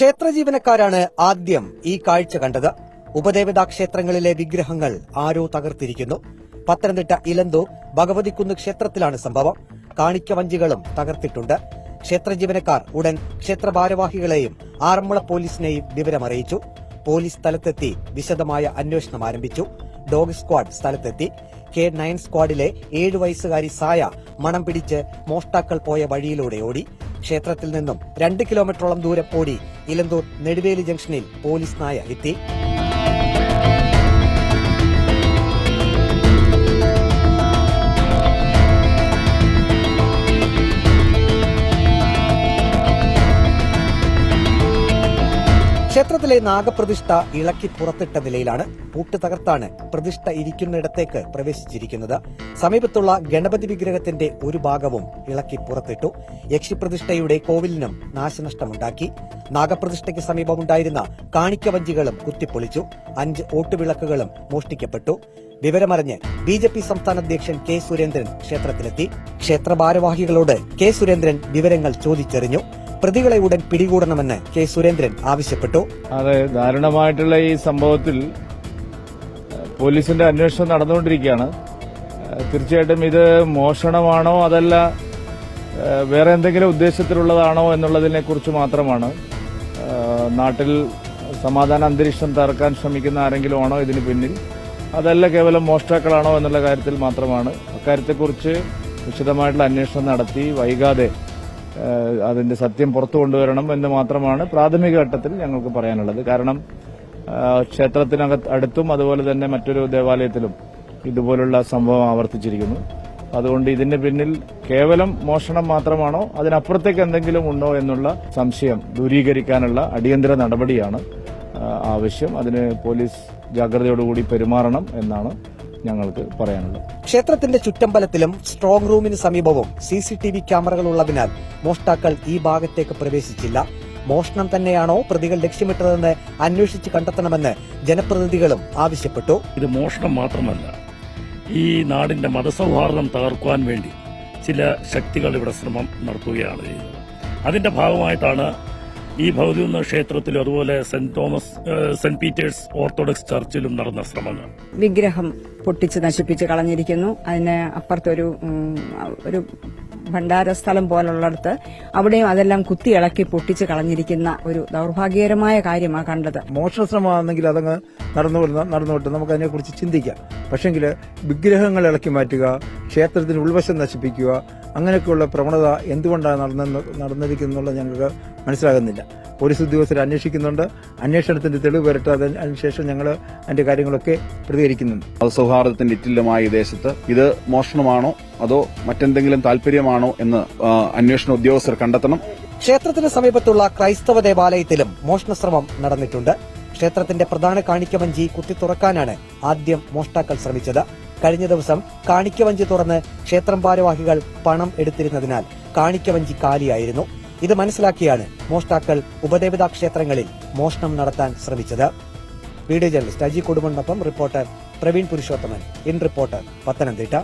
ക്ഷേത്ര ജീവനക്കാരാണ് ആദ്യം ഈ കാഴ്ച കണ്ടത്. ഉപദേവതാ ക്ഷേത്രങ്ങളിലെ വിഗ്രഹങ്ങൾ ആരോ തകർത്തിരിക്കുന്നു. പത്തനംതിട്ട ഇലന്തൂർ ഭഗവതിക്കുന്ന് ക്ഷേത്രത്തിലാണ് സംഭവം. കാണിക്കവഞ്ചികളും തകർത്തിട്ടുണ്ട്. ക്ഷേത്ര ജീവനക്കാർ ഉടൻ ക്ഷേത്ര ഭാരവാഹികളെയും ആറന്മുള പോലീസിനെയും വിവരമറിയിച്ചു. പോലീസ് സ്ഥലത്തെത്തി വിശദമായ അന്വേഷണം ആരംഭിച്ചു. ഡോഗ് സ്ക്വാഡ് സ്ഥലത്തെത്തി. കെ നയൻ സ്ക്വാഡിലെ ഏഴു വയസ്സുകാരി സായ മണം പിടിച്ച് മോഷ്ടാക്കൾ പോയ വഴിയിലൂടെ ഓടി. ക്ഷേത്രത്തിൽ നിന്നും രണ്ട് കിലോമീറ്ററോളം ദൂരെ ഓടി ഇലന്തൂർ നെടുവേലി ജംഗ്ഷനിൽ പോലീസ് നായ എത്തി. ക്ഷേത്രത്തിലെ നാഗപ്രതിഷ്ഠ ഇളക്കി പുറത്തിട്ട നിലയിലാണ് പൂട്ട് തകർത്താണ് പ്രതിഷ്ഠ ഇരിക്കുന്നിടത്തേക്ക് പ്രവേശിച്ചിരിക്കുന്നത്. സമീപത്തുള്ള ഗണപതി വിഗ്രഹത്തിന്റെ ഒരു ഭാഗവും ഇളക്കി പുറത്തിട്ടു. യക്ഷിപ്രതിഷ്ഠയുടെ കോവിലിനും നാശനഷ്ടമുണ്ടാക്കി. നാഗപ്രതിഷ്ഠയ്ക്ക് സമീപമുണ്ടായിരുന്ന കാണിക്കവഞ്ചികളും കുത്തിപ്പൊളിച്ചു. അഞ്ച് ഓട്ടുവിളക്കുകളും മോഷ്ടിക്കപ്പെട്ടു. വിവരമറിഞ്ഞ് ബി ജെ പി സംസ്ഥാന അധ്യക്ഷൻ കെ സുരേന്ദ്രൻ ക്ഷേത്രത്തിലെത്തി. ക്ഷേത്ര ഭാരവാഹികളോട് കെ സുരേന്ദ്രൻ വിവരങ്ങൾ ചോദിച്ചറിഞ്ഞു. പ്രതികളെ ഉടൻ പിടികൂടണമെന്ന് കെ സുരേന്ദ്രൻ ആവശ്യപ്പെട്ടു. അതെ ദാരുണമായിട്ടുള്ള ഈ സംഭവത്തിൽ പോലീസിന്റെ അന്വേഷണം നടന്നുകൊണ്ടിരിക്കുകയാണ്. തീർച്ചയായിട്ടും ഇത് മോഷണമാണോ അതല്ല വേറെ എന്തെങ്കിലും ഉദ്ദേശത്തിലുള്ളതാണോ എന്നുള്ളതിനെ കുറിച്ച് മാത്രമാണ് നാട്ടിൽ സമാധാന അന്തരീക്ഷം തകർക്കാൻ ശ്രമിക്കുന്ന ആരെങ്കിലും ആണോ ഇതിന് പിന്നിൽ? അതല്ല കേവലം മോഷ്ടാക്കളാണോ എന്നുള്ള കാര്യത്തിൽ മാത്രമാണ്. അക്കാര്യത്തെക്കുറിച്ച് വിശദമായിട്ടുള്ള അന്വേഷണം നടത്തി വൈകാതെ അതിന്റെ സത്യം പുറത്തു കൊണ്ടുവരണം എന്ന് മാത്രമാണ് പ്രാഥമിക ഘട്ടത്തിൽ ഞങ്ങൾക്ക് പറയാനുള്ളത്. കാരണം ക്ഷേത്രത്തിനകത്ത് അടുത്തും അതുപോലെ തന്നെ മറ്റൊരു ദേവാലയത്തിലും ഇതുപോലുള്ള സംഭവം ആവർത്തിച്ചിരിക്കുന്നു. അതുകൊണ്ട് ഇതിന്റെ പിന്നിൽ കേവലം മോഷണം മാത്രമാണോ അതിനപ്പുറത്തേക്ക് എന്തെങ്കിലും ഉണ്ടോ എന്നുള്ള സംശയം ദൂരീകരിക്കാനുള്ള അടിയന്തര നടപടിയാണ് ആവശ്യം. അതിന് പോലീസ് ജാഗ്രതയോടുകൂടി പെരുമാറണം എന്നാണ് ഞങ്ങൾക്ക് പറയാനുള്ളത്. ക്ഷേത്രത്തിന്റെ ചുറ്റമ്പലത്തിലും സ്ട്രോങ് റൂമിന് സമീപവും സി സി ടി വി ക്യാമറകൾ ഉള്ളതിനാൽ മോഷ്ടാക്കൾ ഈ ഭാഗത്തേക്ക് പ്രവേശിച്ചില്ല. മോഷണം തന്നെയാണോ പ്രതികൾ ലക്ഷ്യമിട്ടതെന്ന് അന്വേഷിച്ച് കണ്ടെത്തണമെന്ന് ജനപ്രതിനിധികളും ആവശ്യപ്പെട്ടു. ഇത് മോഷണം മാത്രമല്ല ഈ നാടിന്റെ മതസൗഹാർദ്ദം തകർക്കുവാൻ വേണ്ടി ചില ശക്തികൾ ഇവിടെ ശ്രമം നടത്തുകയാണ് ചെയ്യുന്നത് അതിന്റെ ഭാഗമായിട്ടാണ് ഈ ഭൗതിക ക്ഷേത്രത്തിലും അതുപോലെ saint Thomas saint Peter's orthodox ചർച്ചിലും നടന്ന ശ്രമങ്ങൾ. വിഗ്രഹം പൊട്ടിച്ച് നശിപ്പിച്ച് കളഞ്ഞിരിക്കുന്നു. അതിന് അപ്പുറത്തൊരു ഒരു ഭണ്ഡാര സ്ഥലം പോലുള്ളിടത്ത് അവിടെയും അതെല്ലാം കുത്തി ഇളക്കി പൊട്ടിച്ച് കളഞ്ഞിരിക്കുന്ന ഒരു ദൗർഭാഗ്യകരമായ കാര്യമാണ് കണ്ടത്. മോഷണ ശ്രമമാണെങ്കിൽ അതങ്ങ് നടന്നു നടന്നു നമുക്ക് അതിനെക്കുറിച്ച് ചിന്തിക്കാം. പക്ഷെങ്കിൽ വിഗ്രഹങ്ങൾ ഇളക്കി മാറ്റുക ക്ഷേത്രത്തിന് ഉൾവശം നശിപ്പിക്കുക അങ്ങനെയൊക്കെയുള്ള പ്രവണത എന്തുകൊണ്ടാണ് നടന്ന നടന്നിരിക്കുന്നുള്ള ഞങ്ങൾക്ക് മനസ്സിലാകുന്നില്ല. പോലീസ് ഉദ്യോഗസ്ഥർ അന്വേഷിക്കുന്നുണ്ട്. അന്വേഷണത്തിന്റെ തെളിവ് വരട്ടെ അതിന് അതിനുശേഷം ഞങ്ങൾ അതിന്റെ കാര്യങ്ങളൊക്കെ പ്രതികരിക്കുന്നുണ്ട്. സൗഹാർദ്ദത്തിന്റെ ഇറ്റില്ലമായ ഈ ദേശത്ത് ഇത് മോഷണമാണോ അതോ മറ്റെന്തെങ്കിലും താല്പര്യമാണോ എന്ന് അന്വേഷണ ഉദ്യോഗസ്ഥർ കണ്ടെത്തണം. ക്ഷേത്രത്തിന് സമീപത്തുള്ള ക്രൈസ്തവ ദേവാലയത്തിലും മോഷണ ശ്രമം നടന്നിട്ടുണ്ട്. ക്ഷേത്രത്തിന്റെ പ്രധാന കാണിക്കവഞ്ചി കുത്തിത്തുറക്കാനാണ് ആദ്യം മോഷ്ടാക്കൾ ശ്രമിച്ചത്. കഴിഞ്ഞ ദിവസം കാണിക്കവഞ്ചി തുറന്ന് ക്ഷേത്രം ഭാരവാഹികൾ പണം എടുത്തിരുന്നതിനാൽ കാണിക്കവഞ്ചി കാലിയായിരുന്നു. ഇത് മനസ്സിലാക്കിയാണ് മോഷ്ടാക്കൾ ഉപദേവതാ ക്ഷേത്രങ്ങളിൽ മോഷണം നടത്താൻ ശ്രമിച്ചത്. Video journalist Aji കൊടുമണ്ണൊപ്പം reporter Praveen Purushothaman. In reporter Pathanamthitta.